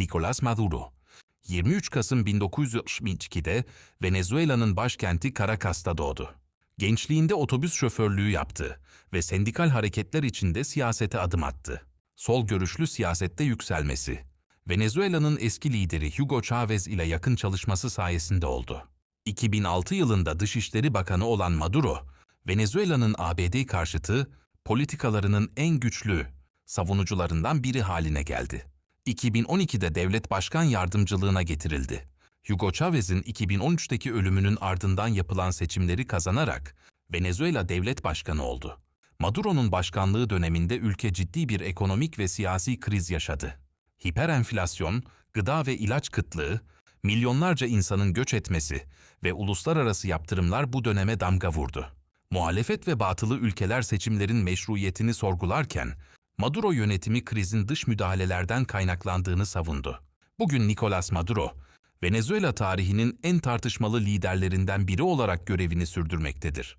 Nicolás Maduro. 23 Kasım 1962'de Venezuela'nın başkenti Caracas'ta doğdu. Gençliğinde otobüs şoförlüğü yaptı ve sendikal hareketler içinde siyasete adım attı. Sol görüşlü siyasette yükselmesi, Venezuela'nın eski lideri Hugo Chavez ile yakın çalışması sayesinde oldu. 2006 yılında Dışişleri Bakanı olan Maduro, Venezuela'nın ABD karşıtı politikalarının en güçlü savunucularından biri haline geldi. 2012'de devlet başkan yardımcılığına getirildi. Hugo Chavez'in 2013'teki ölümünün ardından yapılan seçimleri kazanarak Venezuela devlet başkanı oldu. Maduro'nun başkanlığı döneminde ülke ciddi bir ekonomik ve siyasi kriz yaşadı. Hiperenflasyon, gıda ve ilaç kıtlığı, milyonlarca insanın göç etmesi ve uluslararası yaptırımlar bu döneme damga vurdu. Muhalefet ve batılı ülkeler seçimlerin meşruiyetini sorgularken, Maduro yönetimi krizin dış müdahalelerden kaynaklandığını savundu. Bugün Nicolas Maduro, Venezuela tarihinin en tartışmalı liderlerinden biri olarak görevini sürdürmektedir.